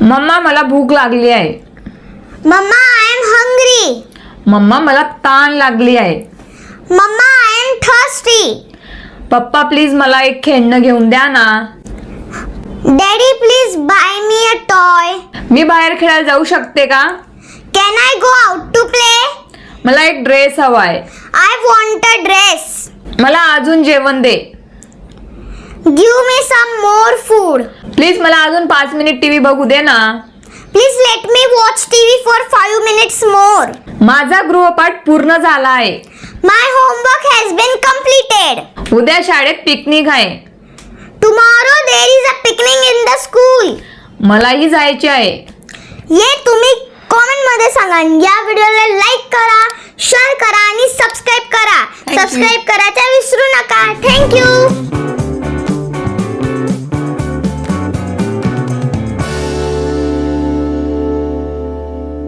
Mamma मला भूक लागली आहे. Mamma I am hungry mamma मला ताण लागली आहे. Mamma I am thirsty papa please मला एक खेळणं घेऊन द्या ना. Daddy please buy me a toy मी बाहेर खेळायला जाऊ शकते का? Can I go out to play मला एक ड्रेस हवाय आय वॉन्ट अ ड्रेस मला अजून जेवण दे. Give me some more food please मला अजून पाच मिनिट टीव्ही बघू दे ना. Please let me watch TV for five minutes more माझा गृहपाठ पूर्ण झाला आहे my homework has been completed उद्या शाळेत पिकनिक आहे. Tomorrow there is a picnic in the school मलाही जायचे आहे. ये तुम्ही कॉमेंटमध्ये सांगा या व्हिडिओला लाईक करा शेअर करा आणि सबस्क्राईब करा. सबस्क्राईब करायचं विसरू नका. थँक्यू